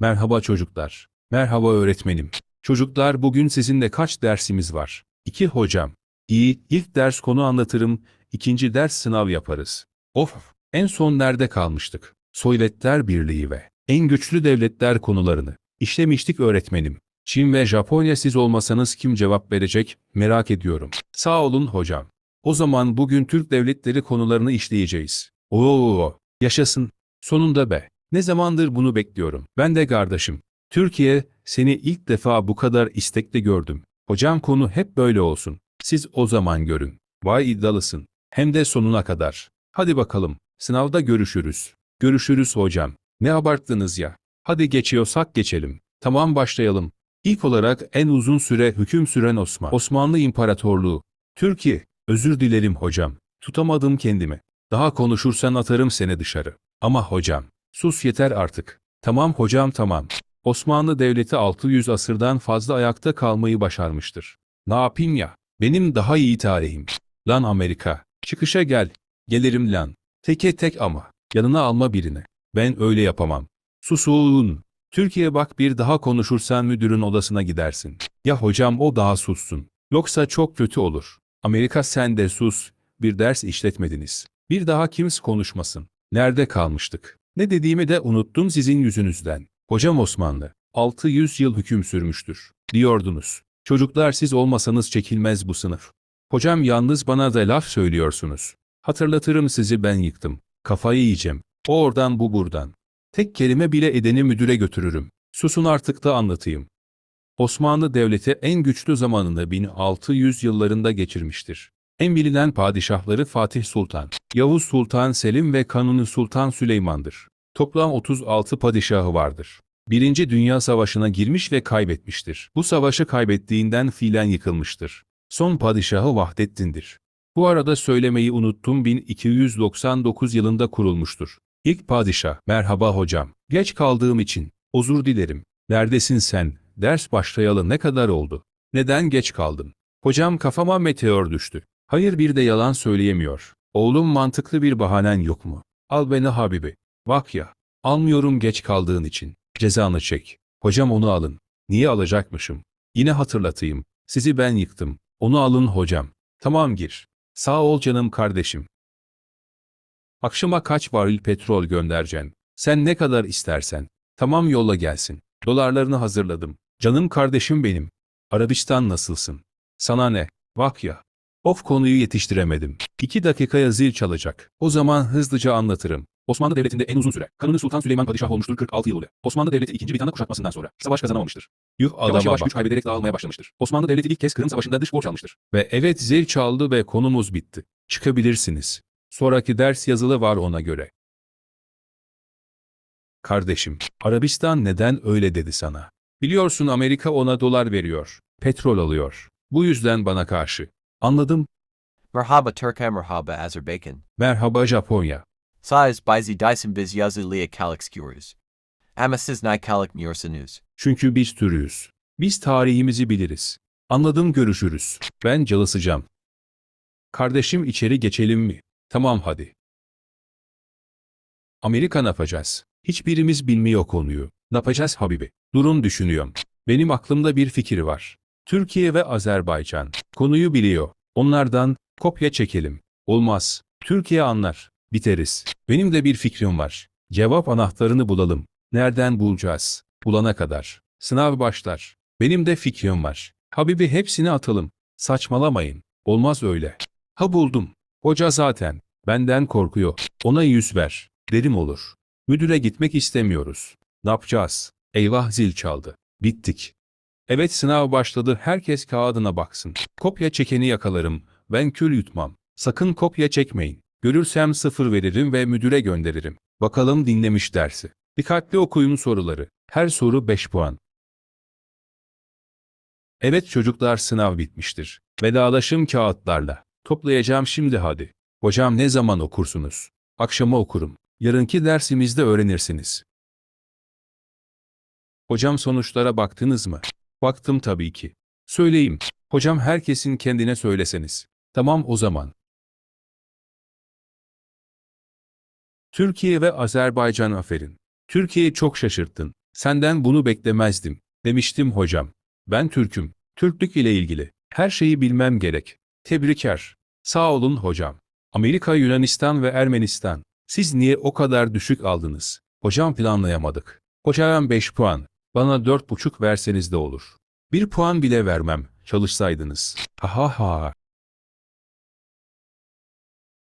Merhaba çocuklar. Merhaba öğretmenim. Çocuklar bugün sizinle kaç dersimiz var? İki hocam. İyi, ilk ders konu anlatırım, ikinci ders sınav yaparız. Of, en son nerede kalmıştık? Sovyetler Birliği ve en güçlü devletler konularını işlemiştik öğretmenim. Çin ve Japonya siz olmasanız kim cevap verecek merak ediyorum. Sağ olun hocam. O zaman bugün Türk devletleri konularını işleyeceğiz. Oo, yaşasın. Sonunda be. Ne zamandır bunu bekliyorum. Ben de kardeşim. Türkiye, seni ilk defa bu kadar istekli gördüm. Hocam konu hep böyle olsun. Siz o zaman görün. Vay iddialısın. Hem de sonuna kadar. Hadi bakalım. Sınavda görüşürüz. Görüşürüz hocam. Ne abarttınız ya. Hadi geçiyorsak geçelim. Tamam başlayalım. İlk olarak en uzun süre hüküm süren Osman. Osmanlı İmparatorluğu. Türkiye. Özür dilerim hocam. Tutamadım kendimi. Daha konuşursan atarım seni dışarı. Ama hocam. Sus yeter artık. Tamam hocam tamam. Osmanlı Devleti 600 asırdan fazla ayakta kalmayı başarmıştır. Ne yapayım ya? Benim daha iyi tarihim. Lan Amerika. Çıkışa gel. Gelirim lan. Teke tek ama. Yanına alma birini. Ben öyle yapamam. Susun. Türkiye bak bir daha konuşursan müdürün odasına gidersin. Ya hocam o daha sussun. Yoksa çok kötü olur. Amerika sen de sus. Bir ders işletmediniz. Bir daha kimse konuşmasın. Nerede kalmıştık? Ne dediğimi de unuttum sizin yüzünüzden. Hocam Osmanlı, 600 yıl hüküm sürmüştür, diyordunuz. Çocuklar siz olmasanız çekilmez bu sınıf. Hocam yalnız bana da laf söylüyorsunuz. Hatırlatırım sizi ben yıktım. Kafayı yiyeceğim. O oradan bu buradan. Tek kelime bile edeni müdüre götürürüm. Susun artık da anlatayım. Osmanlı Devleti en güçlü zamanını 1600 yıllarında geçirmiştir. En bilinen padişahları Fatih Sultan, Yavuz Sultan Selim ve Kanuni Sultan Süleyman'dır. Toplam 36 padişahı vardır. Birinci Dünya Savaşı'na girmiş ve kaybetmiştir. Bu savaşı kaybettiğinden fiilen yıkılmıştır. Son padişahı Vahdettin'dir. Bu arada söylemeyi unuttum 1299 yılında kurulmuştur. İlk padişah, merhaba hocam, geç kaldığım için, özür dilerim. Neredesin sen, ders başlayalı ne kadar oldu? Neden geç kaldın? Hocam kafama meteor düştü. Hayır bir de yalan söyleyemiyor. Oğlum mantıklı bir bahanen yok mu? Al beni Habibi. Bak ya, almıyorum geç kaldığın için. Cezanı çek. Hocam onu alın. Niye alacakmışım? Yine hatırlatayım. Sizi ben yıktım. Onu alın hocam. Tamam gir. Sağ ol canım kardeşim. Akşama kaç varil petrol göndereceksin? Sen ne kadar istersen. Tamam yolla gelsin. Dolarlarını hazırladım. Canım kardeşim benim. Arabistan nasılsın? Sana ne? Bak ya. Of konuyu yetiştiremedim. İki dakikaya zil çalacak. O zaman hızlıca anlatırım. Osmanlı Devleti'nde en uzun süre. Kanuni Sultan Süleyman Padişah olmuştur 46 yıl ile. Osmanlı Devleti 2. Viyana kuşatmasından sonra savaş kazanamamıştır. Yuh adama yavaş yavaş güç kaybederek dağılmaya başlamıştır. Osmanlı Devleti ilk kez Kırım Savaşı'nda dış borç almıştır. Ve evet zil çaldı ve konumuz bitti. Çıkabilirsiniz. Sonraki ders yazılı var ona göre. Kardeşim, Arabistan neden öyle dedi sana? Biliyorsun Amerika ona dolar veriyor, petrol alıyor. Bu yüzden bana karşı. Anladım. Merhaba Turkey merhaba Azerbaijan. Merhaba Japonya. Size bizi dyson biz yazı liya kalix cures. Ama siz nay kalik mursanuz. Çünkü biz türüyüz. Biz tarihimizi biliriz. Anladım görüşürüz. Ben çalışacağım. Kardeşim içeri geçelim mi? Tamam hadi. Amerika ne yapacağız? Hiçbirimiz bilmiyor konuyu. Ne yapacağız Habibi? Durun düşünüyorum. Benim aklımda bir fikir var. Türkiye ve Azerbaycan konuyu biliyor. Onlardan kopya çekelim. Olmaz. Türkiye anlar. Biteriz. Benim de bir fikrim var. Cevap anahtarını bulalım. Nereden bulacağız? Bulana kadar. Sınav başlar. Benim de fikrim var. Habibi hepsini atalım. Saçmalamayın. Olmaz öyle. Ha buldum. Hoca zaten. Benden korkuyor. Ona yüz ver. Derim olur. Müdüre gitmek istemiyoruz. Ne yapacağız? Eyvah zil çaldı. Bittik. Evet sınav başladı. Herkes kağıdına baksın. Kopya çekeni yakalarım. Ben kül yutmam. Sakın kopya çekmeyin. Görürsem sıfır veririm ve müdüre gönderirim. Bakalım dinlemiş dersi. Dikkatli okuyun soruları. Her soru 5 puan. Evet çocuklar sınav bitmiştir. Vedalaşım kağıtlarla. Toplayacağım şimdi hadi. Hocam ne zaman okursunuz? Akşama okurum. Yarınki dersimizde öğrenirsiniz. Hocam sonuçlara baktınız mı? Baktım tabii ki. Söyleyeyim. Hocam herkesin kendine söyleseniz. Tamam o zaman. Türkiye ve Azerbaycan aferin. Türkiye'yi çok şaşırttın. Senden bunu beklemezdim. Demiştim hocam. Ben Türk'üm. Türklük ile ilgili. Her şeyi bilmem gerek. Tebrikler. Sağ olun hocam. Amerika, Yunanistan ve Ermenistan. Siz niye o kadar düşük aldınız? Hocam planlayamadık. Hocam 5 puan. Bana 4,5 verseniz de olur. Bir puan bile vermem. Çalışsaydınız. Ha ha ha.